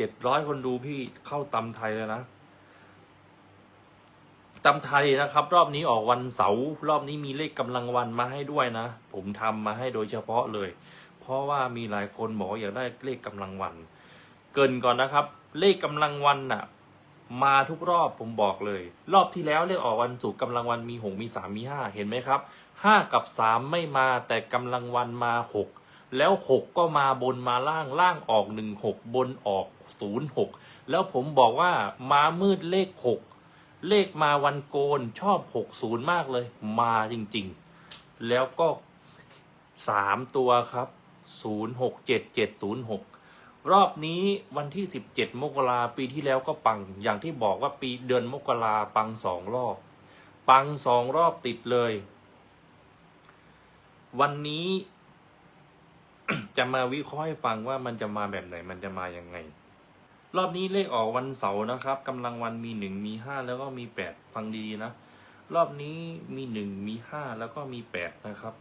เจ็ดร้อยคนดูพี่เข้าตำไทยแล้วนะตำไทยนะครับ รอบนี้ออกวันเสาร์รอบนี้มีเลขกำลังวันมาให้ด้วยนะ ผมทำมาให้โดยเฉพาะเลย เพราะว่ามีหลายคนบอกอยากได้เลขกำลังวัน เกินก่อนนะครับ เลขกำลังวันน่ะ มาทุกรอบผมบอกเลย รอบที่แล้วเลขออกวันศุกร์กำลังวันมีหกมีสามมีห้าเห็นไหมครับห้ากับสามไม่มาแต่กำลังวันมาหก แล้วหกก็มาบนมาล่างล่างออกหนึ่งหกบนออกศูนย์หกแล้วผมบอกว่ามามืดเลขหกเลขมาวันโกนชอบหกศูนย์มากเลย มาจริงๆ แล้วก็สามตัวครับศูนย์หกเจ็ดเจ็ดศูนย์หกรอบนี้วันที่17มกราปีที่แล้วก็ปัง อย่างที่บอกว่าปีเดือนมกราปังสองรอบ ปังสองรอบติดเลย วันนี้ จะมาวิเคราะห์ให้ฟังว่ามันจะมาแบบไหนมันจะมาอย่างไง รอบนี้เลขออกวันเสาร์นะครับกำลังวันมีหนึ่งมีห้าแล้วก็มีแปดฟังดีๆนะ รอบนี้มีหนึ่งมีห้าแล้วก็มีแปดนะครับ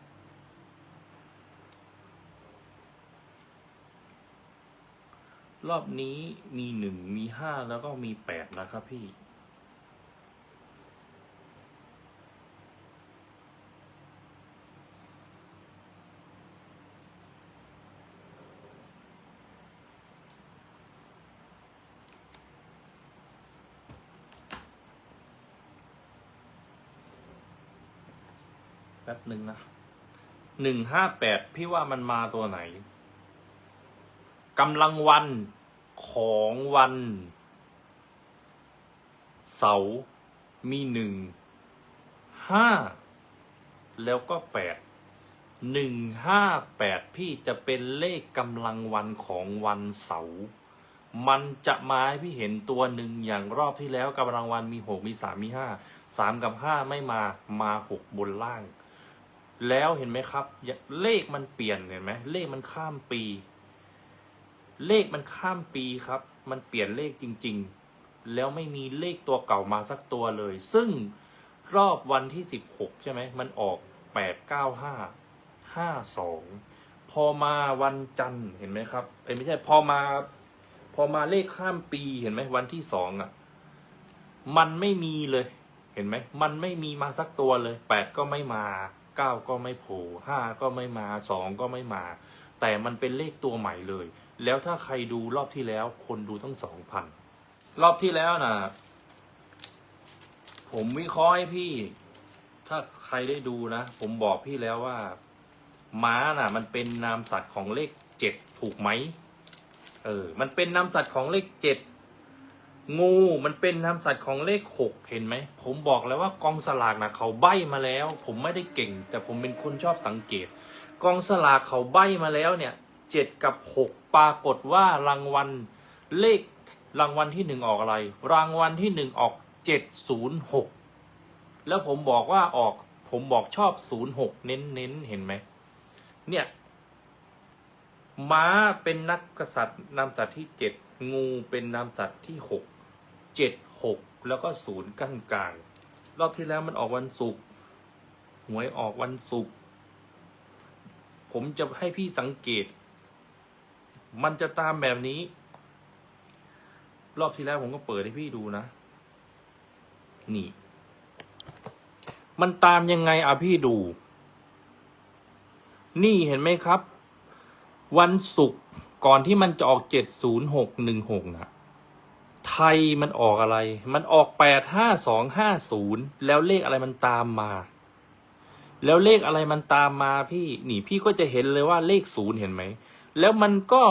รอบนี้มีหนึ่งมีห้าแล้วก็มีแปดนะครับพี่ ป๊บหนึ่งนะหนึ่งห้าแปดพี่ว่ามันมาตัวไหนกำลังวันของวันเสาร์มีหนึ่งห้าแล้วก็แปดหนึ่งห้าแปดพี่จะเป็นเลขกำลังวันของวันเสาร์มันจะมาให้พี่เห็นตัวหนึ่งอย่างรอบที่แล้วกำลังวันมีหกมีสามมีห้าสามกับห้าไม่มามาหกบนล่าง แล้วเห็นไหมครับ เลขมันเปลี่ยนเห็นไหมเลขมันข้ามปี เลขมันข้ามปีครับ มันเปลี่ยนเลขจริง ๆ แล้วไม่มีเลขตัวเก่ามาสักตัวเลย ซึ่งรอบวันที่สิบหกใช่ไหมมันออกแปดเก้าห้าห้าสองพอมาวันจันทร์เห็นไหมครับเอ้ยไม่ใช่พอมา พอมาเลขข้ามปีเห็นไหมวันที่สองอะ มันไม่มีเลย เห็นไหมมันไม่มีมาสักตัวเลยแปดก็ไม่มา เก้าก็ไม่โผล่ห้าก็ไม่มาสองก็ไม่มา แต่มันเป็นเลขตัวใหม่เลย แล้วถ้าใครดูรอบที่แล้ว คนดูทั้งสองพันรอบที่แล้วนะผมวิเคราะห์ให้พี่ ถ้าใครได้ดูนะ ผมบอกพี่แล้วว่า ม้าน่ะ มันเป็นนามสัตว์ของเลขเจ็ดถูกไหมเออ มันเป็นนามสัตว์ของเลขเจ็ด งูมันเป็นนามสัตว์ของเลขหกเห็นไหม ผมบอกแล้วว่ากองสลากนะเขาใบ้มาแล้ว ผมไม่ได้เก่ง แต่ผมเป็นคนชอบสังเกต กองสลากเขาใบ้มาแล้วเนี่ยเจ็ดกับหกปรากฏว่ารางวัลเลขรางวัลที่หนึ่งออกอะไร รางวัลที่หนึ่งออกเจ็ดศูนย์หกแล้วผมบอกว่าออก ผมบอกชอบศูนย์หกเน้นเน้นเห็นไหมเนี่ยม้าเป็นนักกษัตริย์นามสัตว์ที่เจ็ดงูเป็นนามสัตว์ที่หก เจ็ดหกแล้วก็ศูนย์กั้นกลาง รอบที่แล้วมันออกวันศุกร์หวยออกวันศุกร์ผมจะให้พี่สังเกต มันจะตามแบบนี้ รอบที่แล้วผมก็เปิดให้พี่ดูนะ นี่ มันตามยังไงอะพี่ดู นี่เห็นไหมครับ วันศุกร์ก่อนที่มันจะออกเจ็ดศูนย์หกหนึ่งหกนะ ยมันออกอะไร มันออกแปดห้าสองห้าศูนย์แล้วเลขอะไรมันตามมา แล้วเลขอะไรมันตามมาพี่นี่พี่ก็จะเห็นเลยว่าเลขศูนย์เห็นไหม แล้วมันก็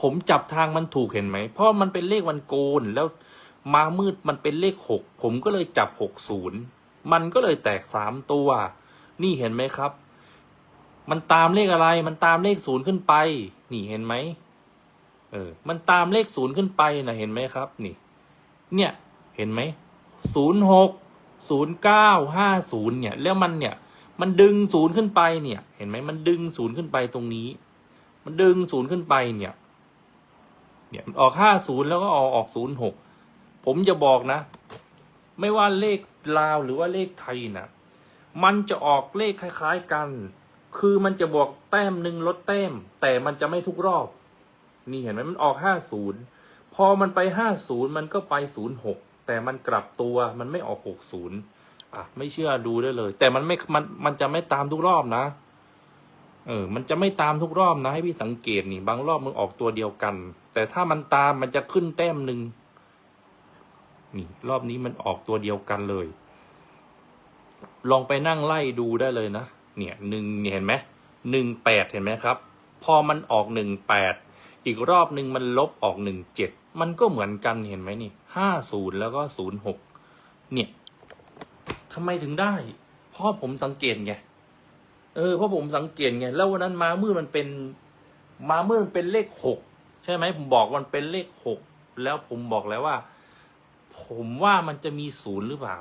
ผมจับทางมันถูกเห็นไหม เพราะมันเป็นเลขวันโกนแล้วมามืดมันเป็นเลขหกผมก็เลยจับหกศูนย์มันก็เลยแตกสามตัว นี่เห็นไหมครับ มันตามเลขอะไร มันตามเลขศูนย์ขึ้นไป นี่เห็นไหม เออ มันตามเลขศูนย์ขึ้นไปนะเห็นไหมครับ นี่ เนี่ย เห็นไหม ศูนย์หก ศูนย์เก้า ห้าศูนย์เนี่ย แล้วมันเนี่ย มันดึงศูนย์ขึ้นไปเนี่ย เห็นไหม มันดึงศูนย์ขึ้นไปตรงนี้ มันดึงศูนย์ขึ้นไปเนี่ย เนี่ยมันออกห้าศูนย์แล้วก็ออกออกศูนย์หก ผมจะบอกนะ ไม่ว่าเลขลาวหรือว่าเลขไทยนะมันจะออกเลขคล้าย ๆกัน คือมันจะบอกแต้มหนึ่งลดแต้ม แต่มันจะไม่ทุกรอบ นี่เห็นไหมมันออกห้าศูนย์พอมันไปห้าศูนย์มันก็ไปศูนย์หกแต่มันกลับตัวมันไม่ออกหกศูนย์อะไม่เชื่อดูได้เลย แต่มันไม่มันมันจะไม่ตามทุกรอบนะ เออ มันจะไม่ตามทุกรอบนะ ให้พี่สังเกตนี่ บางรอบมันออกตัวเดียวกัน แต่ถ้ามันตามมันจะขึ้นแต้มหนึ่งนี่รอบนี้มันออกตัวเดียวกันเลย ลองไปนั่งไล่ดูได้เลยนะ เนี่ยหนึ่งเนี่ยเห็นไหมหนึ่งแปดเห็นไหมครับ พอมันออกหนึ่งแปด อีกรอบหนึ่งมันลบออกหนึ่งเจ็ดมันก็เหมือนกันเห็นไหมนี่ห้าศูนย์แล้วก็ศูนย์หกเนี่ยทำไมถึงได้ เพราะผมสังเกตไงเออเพราะผมสังเกตไงแล้ววันนั้นมามืดมันเป็นมามืดมันเป็นเลขหกใช่ไหมผมบอกมันเป็นเลขหกแล้วผมบอกแล้วว่า ผมว่ามันจะมีศูนย์หรือเปล่า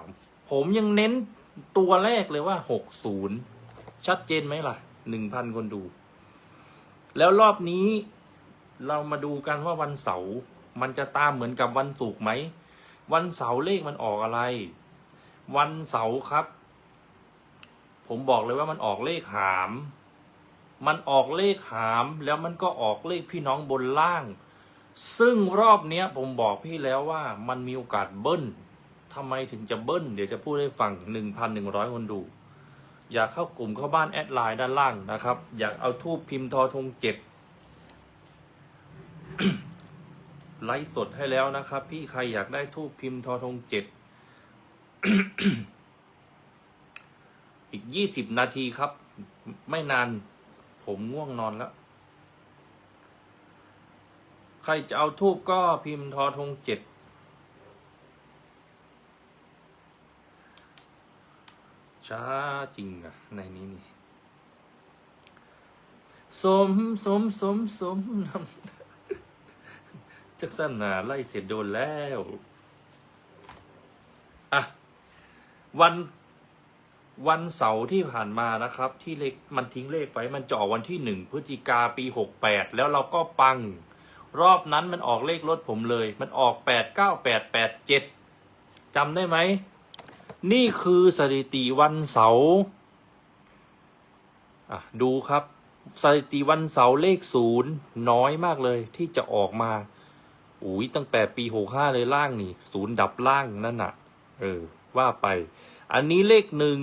ผมยังเน้นตัวแรกเลยว่าหกศูนย์ชัดเจนไหมล่ะหนึ่งพันคนดู แล้วรอบนี้ เรามาดูกันว่าวันเสาร์มันจะตามเหมือนกับวันศุกร์ไหม วันเสาร์เลขมันออกอะไร วันเสาร์ครับ ผมบอกเลยว่ามันออกเลขหาม มันออกเลขหามแล้วมันก็ออกเลขพี่น้องบนล่าง ซึ่งรอบเนี้ยผมบอกพี่แล้วว่ามันมีโอกาสเบิ้ลทำไมถึงจะเบิ้ล เดี๋ยวจะพูดให้ฟังหนึ่งพันหนึ่งร้อยคนดู อยากเข้ากลุ่มเข้าบ้านแอดไลน์ด้านล่างนะครับ อยากเอาทูบพิมพ์ทอทงเจ็ด ไลฟ์สดให้แล้วนะครับ พี่ใครอยากได้ทูบพิมพ์ทอทงเจ็ดอีกยี่สิบนาทีครับ ไม่นานผมง่วงนอนแล้ว ใครจะเอาทูบก็พิมพ์ทอทงเจ็ดช้าจริงอะในนี้นี่ สม สม สม สมนำ จักสันนาไล่เสร็จโดนแล้วอะวันวันเสาร์ที่ผ่านมานะครับ ที่เลขมันทิ้งเลขไว้มันจะอวันที่หนึ่งพฤศจิกาปีหกแปดแล้วเราก็ปัง รอบนั้นมันออกเลขรถผมเลย มันออกแปดเก้าแปดแปดเจ็ดจำได้ไหม นี่คือสถิติวันเสาร์อะดูครับ สถิติวันเสาร์เลขศูนย์น้อยมากเลยที่จะออกมา อุ้ยตั้งแต่ปีหกห้าเลยล่างนี่ ศูนย์ดับล่างนั่นน่ะ เออ ว่าไป อันนี้เลขหนึ่ง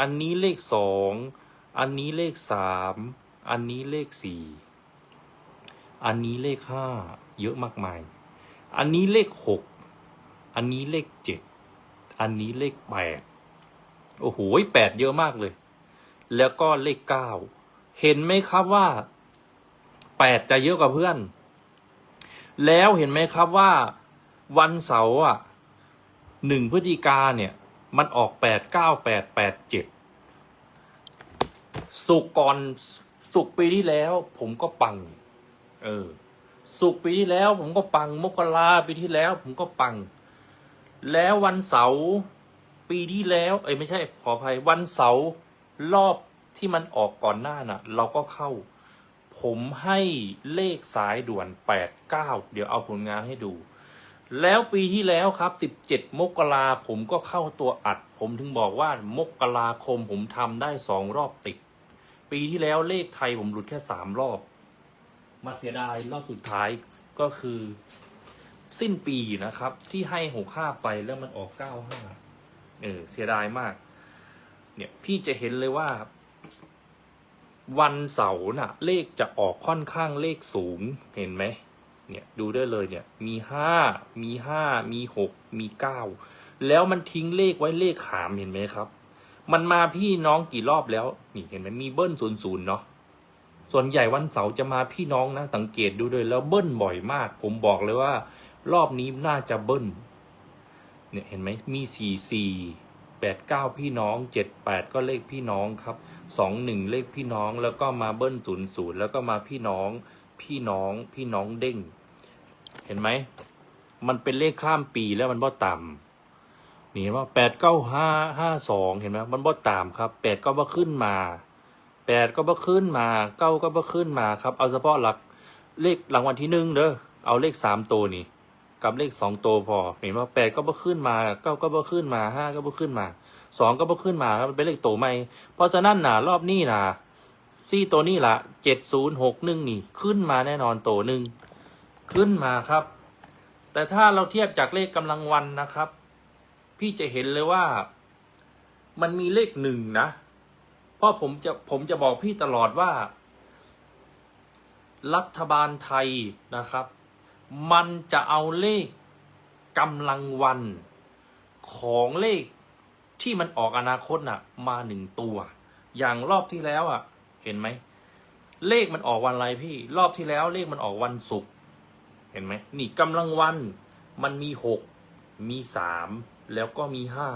อันนี้เลขสอง อันนี้เลขสาม อันนี้เลขสี่ อันนี้เลขห้าเยอะมากมาย อันนี้เลขหก อันนี้เลขเจ็ด อันนี้เลขแปด โอ้โหแปดเยอะมากเลย แล้วก็เลขเก้า เห็นไหมครับว่าแปดจะเยอะกว่าเพื่อน แล้วเห็นไหมครับว่าวันเสาร์อะหนึ่งพฤศจิกาเนี่ย มันออกแปดเก้าแปดแปดเจ็ดสุกก่อนสุกปีที่แล้ว ผมก็ปัง เออ สุกปีที่แล้ว ผมก็ปังมกราปีที่แล้ว ผมก็ปัง แล้ววันเสาร์ปีที่แล้ว เอ้ยไม่ใช่ขออภัยวันเสาร์รอบที่มันออกก่อนหน้าน่ะ เราก็เข้า ผมให้เลขสายด่วนแปดเก้าเดี๋ยวเอาผลงานให้ดู แล้วปีที่แล้วครับสิบเจ็ดมกราผมก็เข้าตัวอัด ผมถึงบอกว่ามกราคมผมทำได้สองรอบติด ปีที่แล้วเลขไทยผมหลุดแค่สามรอบ มาเสียดายรอบสุดท้ายก็คือ สิ้นปีนะครับ ที่ให้หกห้าไปแล้วมันออกเก้าห้าเออเสียดายมาก เนี่ยพี่จะเห็นเลยว่า วันเสาร์น่ะ เลขจะออกค่อนข้างเลขสูงเห็นไหมเนี่ยดูได้เลยเนี่ยมีห้ามีห้ามีหกมีเก้าแล้วมันทิ้งเลขไว้เลขขามเห็นไหมครับ มันมาพี่น้องกี่รอบแล้วนี่เห็นไหมมีเบิ้ลศูนย์ศูนย์เนาะส่วนใหญ่วันเสาร์จะมาพี่น้องนะ สังเกตดูเลยแล้วเบิ้ลบ่อยมาก ผมบอกเลยว่า รอบนี้น่าจะเบิ้ลเนี่ยเห็นไหมมีสี่สี่ แปดเก้าพี่น้องเจ็ดแปดก็เลขพี่น้องครับสองหนึ่งเลขพี่น้องแล้วก็มาเบิ้ลศูนย์ศูนย์แล้วก็มาพี่น้อง พี่น้องพี่น้องเด้ง เห็นไหม มันเป็นเลขข้ามปีแล้วมันบ่ต่ำนี่เห็นว่าแปดเก้าห้าห้าสองเห็นไหมมันบ่ต่ำครับแปดก็บ่ขึ้นมาแปดก็บ่ขึ้นมาเก้าก็บ่ขึ้นมาครับ เอาเฉพาะหลักเลขรางวัลที่หนึ่งเด้อเอาเลขสามตัวนี่ กับเลขสองตัวพอ เห็นว่าแปดก็บ่ขึ้นมาเก้าก็บ่ขึ้นมาห้าก็บ่ขึ้นมาสองก็บ่ขึ้นมาแล้วมันเป็นเลขโตใหม่เพราะฉะนั้นน่ะ รอบนี้น่ะซี่ตัวนี้ละเจ็ดศูนย์หกหนึ่งนี่ ขึ้นมาแน่นอนตัวหนึ่งขึ้นมาครับ แต่ถ้าเราเทียบจากเลขกำลังวันนะครับ พี่จะเห็นเลยว่า มันมีเลขหนึ่งนะเพราะผมจะผมจะบอกพี่ตลอดว่า รัฐบาลไทยนะครับ มันจะเอาเลขกำลังวันของเลขที่มันออกอนาคตน่ะ มาหนึ่งตัว อย่างรอบที่แล้วอะ เห็นไหม เลขมันออกวันอะไรพี่ รอบที่แล้วเลขมันออกวันศุกร์เห็นไหมนี่กำลังวัน มันมีหกมีสามแล้วก็มีห้า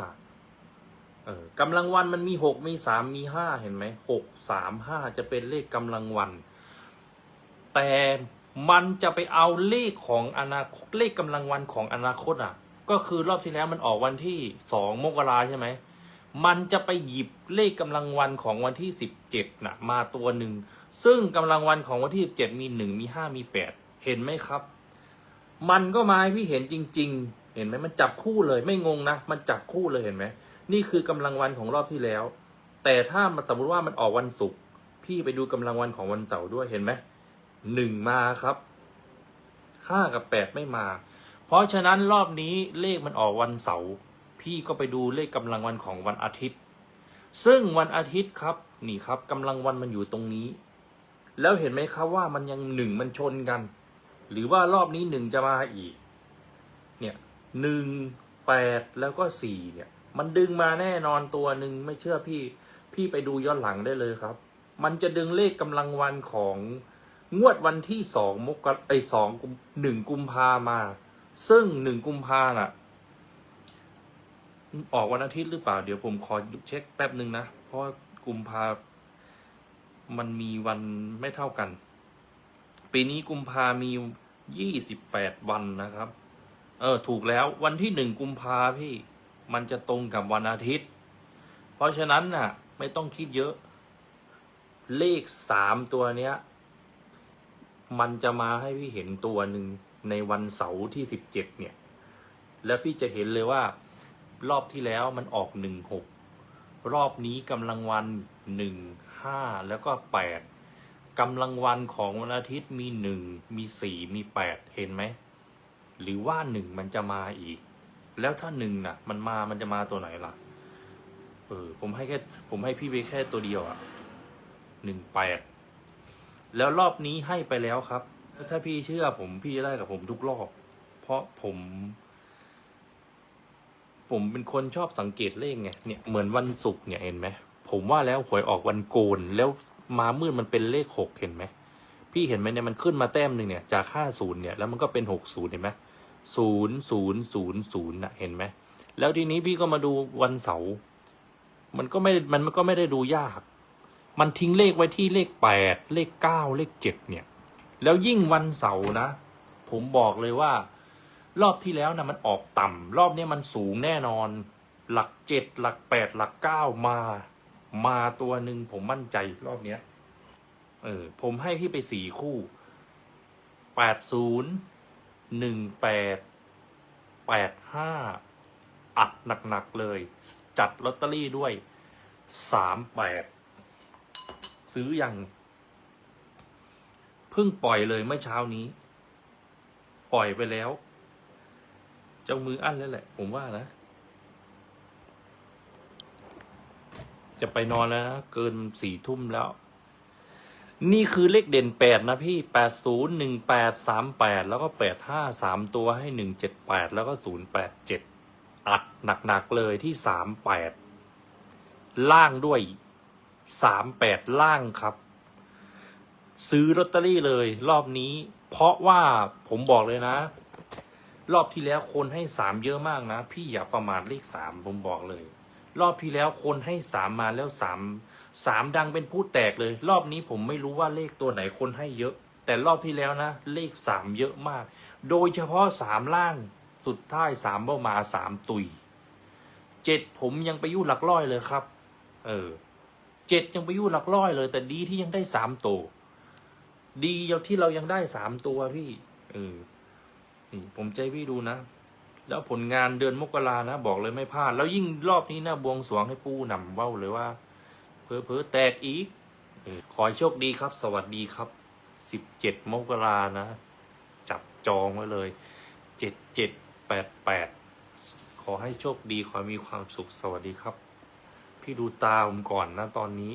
เออกำลังวันมันมีหกมีสามมีห้าเห็นไหมหกสามห้าจะเป็นเลขกำลังวัน แต่ มันจะไปเอาเลขของอนาคตเลขกำลังวันของอนาคตอะ ก็คือรอบที่แล้วมันออกวันที่สองมกราใช่ไหมมันจะไปหยิบเลขกำลังวันของวันที่สิบเจ็ดนะมาตัวหนึ่งซึ่งกำลังวันของวันที่สิบเจ็ดมีหนึ่งมีห้ามีแปดเห็นไหมครับ มันก็มาให้พี่เห็นจริง ๆ เห็นไหมมันจับคู่เลยไม่งงนะ มันจับคู่เลยเห็นไหมนี่คือกำลังวันของรอบที่แล้ว แต่ถ้าสมมติว่ามันออกวันศุกร์พี่ไปดูกำลังวันของวันเสาร์ด้วยเห็นไหม หนึ่งมาครับห้ากับแปดไม่มา เพราะฉะนั้นรอบนี้เลขมันออกวันเสาร์พี่ก็ไปดูเลขกำลังวันของวันอาทิตย์ ซึ่งวันอาทิตย์ครับนี่ครับกำลังวันมันอยู่ตรงนี้ แล้วเห็นไหมครับว่ามันยังหนึ่งมันชนกัน หรือว่ารอบนี้หนึ่งจะมาอีก เนี่ยหนึ่งแปดแล้วก็สี่เนี่ย มันดึงมาแน่นอนตัวหนึ่งไม่เชื่อพี่ พี่ไปดูย้อนหลังได้เลยครับ มันจะดึงเลขกำลังวันของ งวดวันที่สองมกรไอสองหนึ่งกุมภามา ซึ่งหนึ่งกุมภาน่ะ ออกวันอาทิตย์หรือเปล่า เดี๋ยวผมขอเช็คแป๊บหนึ่งนะ เพราะกุมภา มันมีวันไม่เท่ากัน ปีนี้กุมภามียี่สิบแปดวันนะครับ เออ ถูกแล้ววันที่หนึ่งกุมภาพี่ มันจะตรงกับวันอาทิตย์ เพราะฉะนั้นน่ะ ไม่ต้องคิดเยอะ เลขสามตัวเนี้ย มันจะมาให้พี่เห็นตัวหนึ่งในวันเสาร์ที่สิบเจ็ดเนี่ย แล้วพี่จะเห็นเลยว่า รอบที่แล้วมันออกหนึ่งหกรอบนี้กำลังวันหนึ่งห้าแล้วก็แปดกำลังวันของวันอาทิตย์มีหนึ่งมีสี่มีแปดเห็นไหม หรือว่าหนึ่งมันจะมาอีก แล้วถ้าหนึ่งน่ะ มันมามันจะมาตัวไหนล่ะ เออ ผมให้แค่ ผมให้พี่ไปแค่ตัวเดียวอะหนึ่งแปด แล้วรอบนี้ให้ไปแล้วครับ ถ้าพี่เชื่อผมพี่จะได้กับผมทุกรอบ เพราะผม ผมเป็นคนชอบสังเกตเลขไงเนี่ยเหมือนวันศุกร์เนี่ยเห็นไหมผมว่าแล้วหวยออกวันโกนแล้วมามืดมันเป็นเลขหกเห็นไหมพี่เห็นไหมเนี่ยมันขึ้นมาแต้มหนึ่งเนี่ยจากห้าศูนย์เนี่ยแล้วมันก็เป็นหกศูนย์เห็นไหมศูนย์ศูนย์ศูนย์ศูนย์นะเห็นไหมแล้วทีนี้พี่ก็มาดูวันเสาร์มันก็ไม่มันก็ไม่ได้ดูยาก มันทิ้งเลขไว้ที่เลขแปดเลขเก้าเลขเจ็ดเนี่ย แล้วยิ่งวันเสาร์นะ ผมบอกเลยว่า รอบที่แล้วนะมันออกต่ำรอบนี้มันสูงแน่นอน หลักเจ็ดหลักแปดหลักเก้ามา มาตัวหนึ่งผมมั่นใจรอบเนี้ย เออ ผมให้พี่ไปสี่คู่แปดศูนย์หนึ่งแปดแปดห้าอัดหนักๆเลย จัดลอตเตอรี่ด้วยสามแปด ซื้ออยังเพิ่งปล่อยเลยเมื่อเช้านี้ ปล่อยไปแล้ว เจ้ามืออั้นแล้วแหละ ผมว่านะ จะไปนอนแล้วนะเกินสี่ทุ่มแล้ว นี่คือเลขเด่นแปดนะพี่แปดศูนย์หนึ่งแปดสามแปดแล้วก็แปดห้าสามตัวให้หนึ่งเจ็ดแปดแล้วก็ศูนย์แปดเจ็ดอัดหนักๆเลยที่สามแปดล่างด้วย สามแปดล่างครับ ซื้อลอตเตอรี่เลย รอบนี้ เพราะว่าผมบอกเลยนะ รอบที่แล้วคนให้สามเยอะมากนะ พี่อย่าประมาทเลขสามผมบอกเลย รอบที่แล้วคนให้สามมาแล้วสามสามดังเป็นผู้แตกเลย รอบนี้ผมไม่รู้ว่าเลขตัวไหนคนให้เยอะ แต่รอบที่แล้วนะ เลขสามเยอะมาก โดยเฉพาะสามล่างสุดท้ายสามเบ้ามาสามตุยเจ็ดผมยังไปยู่หลักร้อยเลยครับ เออ เจ็ดยังไปยู่หลักร้อยเลย แต่ดีที่ยังได้สามตัว ดีที่เรายังได้สามตัวพี่เออผมใจพี่ดูนะ แล้วผลงานเดือนมกรานะ บอกเลยไม่พลาด แล้วยิ่งรอบนี้นะบวงสรวงให้ปู้นำเว้าเลยว่า เพอเพอแตกอีกขอโชคดีครับ สวัสดีครับสิบเจ็ดมกรานะ จับจองไว้เลยเจ็ดเจ็ดแปดแปดขอให้โชคดีขอมีความสุขสวัสดีครับ พี่ดูตาผมก่อนนะตอนนี้